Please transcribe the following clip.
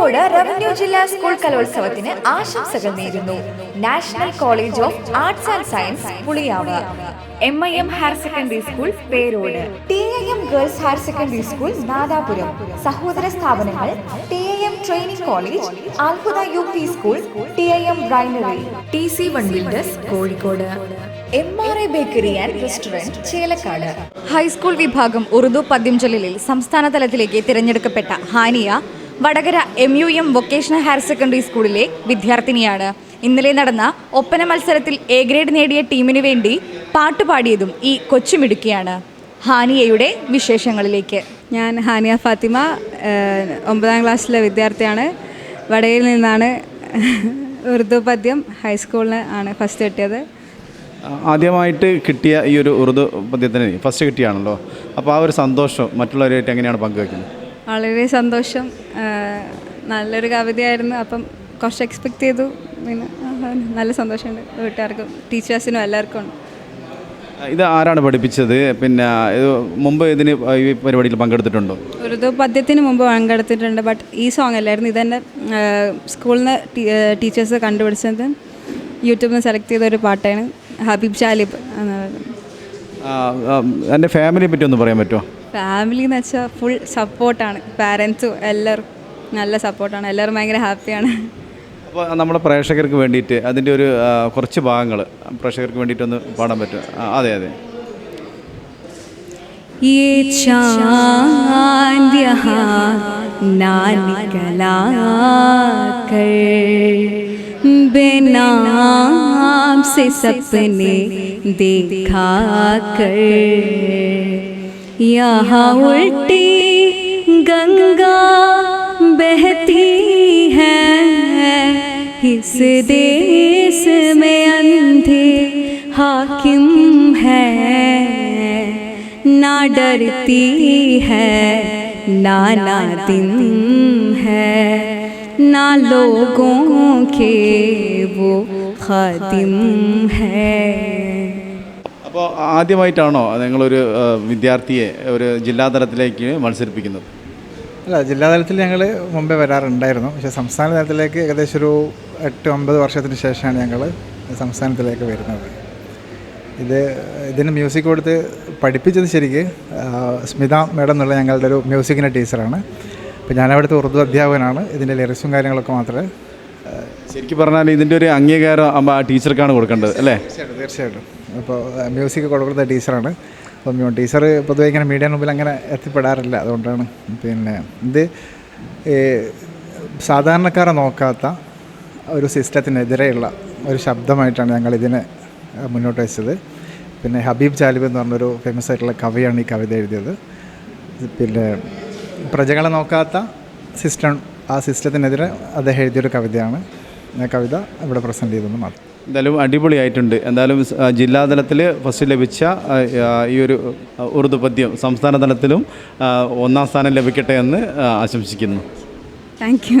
Kozhikode revenue ജില്ലാ school കലോത്സവത്തിന് ആശംസകൾ നേരുന്നു. National college of arts and science Puliyav. M I M higher secondary school Perode. T I M girls higher secondary school Nadapuram. സഹോദര സ്ഥാപനങ്ങൾ T I M training college അത്ഭുത U P school T I M ബ്രൈനറി T C one builders Kozhikode. M R I bakery and restaurant Chelakkad. High school വിഭാഗം ഉറുദു പദ്യം ജലിലിൽ സംസ്ഥാന തലത്തിലേക്ക് തിരഞ്ഞെടുക്കപ്പെട്ട Haniya Vadakara M U M vocational higher secondary സ്കൂളിലെ വിദ്യാർത്ഥിനിയാണ്. ഇന്നലെ നടന്ന ഒപ്പന മത്സരത്തിൽ എ ഗ്രേഡ് നേടിയ ടീമിന് വേണ്ടി പാട്ടുപാടിയതും ഈ കൊച്ചുമിടുക്കിയാണ്. ഹാനിയയുടെ വിശേഷങ്ങളിലേക്ക്. ഞാൻ ഹാനിയ ഫാത്തിമ ഒമ്പതാം ക്ലാസ്സിലെ വിദ്യാർത്ഥിയാണ്. വടയിൽ നിന്നാണ് ഉറുദു പദ്യം ഹൈസ്കൂളിന് ആണ് ഫസ്റ്റ് കിട്ടിയത്. ആദ്യമായിട്ട് കിട്ടിയ ഈ ഒരു ഉറുദു പദ്യത്തിന് ഫസ്റ്റ് കിട്ടിയാണല്ലോ. അപ്പോൾ ആ ഒരു സന്തോഷം മറ്റുള്ളവരായിട്ട് എങ്ങനെയാണ് പങ്കുവെക്കുന്നത്? വളരെ സന്തോഷം. നല്ലൊരു കവിതയായിരുന്നു. അപ്പം കുറച്ച് എക്സ്പെക്ട് ചെയ്തു. പിന്നെ നല്ല സന്തോഷമുണ്ട് വീട്ടുകാർക്കും ടീച്ചേഴ്സിനും എല്ലാവർക്കും. ഉണ്ട് ഇത് ആരാണ് പഠിപ്പിച്ചത്? പിന്നെ ഇത് മുമ്പ് ഇതിന് ഈ പരിപാടിയിൽ പങ്കെടുത്തിട്ടുണ്ടോ? ഉറുദു പദ്യത്തിന് മുമ്പ് പങ്കെടുത്തിട്ടുണ്ട്. ബട്ട് ഈ സോങ് അല്ലായിരുന്നു. ഇതെന്നെ സ്കൂളിൽ നിന്ന് ടീച്ചേഴ്സ് കണ്ടുപിടിച്ചത്. യൂട്യൂബിൽ നിന്ന് സെലക്ട് ചെയ്ത ഒരു പാട്ടാണ്. ഹബീബ് ഷാലിബ് എന്നുള്ളത് എന്റെ ഫാമിലിയെ പറ്റി ഒന്ന് പറയാൻ പറ്റുമോ? ഫാമിലി എന്ന് വെച്ചാൽ ഫുൾ സപ്പോർട്ടാണ് പാരൻസും എല്ലാവരും. നല്ല സപ്പോർട്ടാണ് എല്ലാവരും ഭയങ്കര ഹാപ്പിയാണ് അപ്പോൾ നമ്മുടെ പ്രേക്ഷകർക്ക് വേണ്ടിയിട്ട് അതിൻ്റെ ഒരു ആ, കുറച്ച് ഭാഗങ്ങൾ പ്രേക്ഷകർക്ക് വേണ്ടിയിട്ടൊന്ന് പാടാൻ പറ്റുമോ ആ, അതെ അതെ ये चांद यहाँ ना निकला कर बेनाम से सपने देखा कर यहाँ उल्टी गंगा बहती है इस देश में अंधे हाकिम है ना डरती है ना ना दिन है ना लोगों के वो खातिम है അപ്പോൾ ആദ്യമായിട്ടാണോ നിങ്ങളൊരു ആ, വിദ്യാർത്ഥിയെ ഒരു ജില്ലാതലത്തിലേക്ക് മത്സരിപ്പിക്കുന്നത് അല്ല ജില്ലാതലത്തിൽ ഞങ്ങൾ മുമ്പേ വരാറുണ്ടായിരുന്നു. പക്ഷേ സംസ്ഥാന തലത്തിലേക്ക് ഏകദേശം ഒരു എട്ട് ഒമ്പത് വർഷത്തിന് ശേഷമാണ് ഞങ്ങൾ സംസ്ഥാനത്തിലേക്ക് വരുന്നത്. ഇത് ഇതിന് മ്യൂസിക് കൊടുത്ത് പഠിപ്പിച്ചത് ശരിക്ക് സ്മിത മേഡം എന്നുള്ള ഞങ്ങളുടെ ഒരു മ്യൂസിക്കിന്റെ ടീച്ചറാണ്. അപ്പോൾ ഞാനവിടുത്തെ ഉറുദു അധ്യാപകനാണ്. ഇതിന്റെ ലിറിക്സും കാര്യങ്ങളൊക്കെ മാത്രമേ ശരിക്കും പറഞ്ഞാൽ ഇതിന്റെ ഒരു അംഗീകാരം ആ ടീച്ചർക്കാണ് കൊടുക്കേണ്ടത് അല്ലേ? തീർച്ചയായിട്ടും അപ്പോൾ മ്യൂസിക് കൊടുക്കുന്ന ടീച്ചറാണ്. അപ്പോൾ ടീച്ചർ പൊതുവെ ഇങ്ങനെ മീഡിയ മുമ്പിൽ അങ്ങനെ എത്തിപ്പെടാറില്ല. അതുകൊണ്ടാണ് പിന്നെ ഇത് സാധാരണക്കാരെ നോക്കാത്ത ഒരു സിസ്റ്റത്തിനെതിരെയുള്ള ഒരു ശബ്ദമായിട്ടാണ് ഞങ്ങൾ ഇതിനെ മുന്നോട്ട് വെച്ചത്. പിന്നെ ഹബീബ് ജാലിബ് എന്ന് പറഞ്ഞൊരു ഫേമസ് ആയിട്ടുള്ള കവിയാണ് ഈ കവിത എഴുതിയത്. പിന്നെ പ്രജകളെ നോക്കാത്ത സിസ്റ്റം ആ സിസ്റ്റത്തിനെതിരെ അദ്ദേഹം എഴുതിയൊരു കവിതയാണ്. ഞാൻ കവിത ഇവിടെ പ്രസന്റ് ചെയ്തെന്ന് മാത്രം. എന്തായാലും അടിപൊളിയായിട്ടുണ്ട്. എന്തായാലും ജില്ലാ തലത്തിൽ ജില്ലാതലത്തിൽ ഫസ്റ്റ് ലഭിച്ച ഈ ഒരു ഉറുദു പദ്യം സംസ്ഥാന തലത്തിലും ഒന്നാം സ്ഥാനം ലഭിക്കട്ടെ എന്ന് ആശംസിക്കുന്നു. Thank you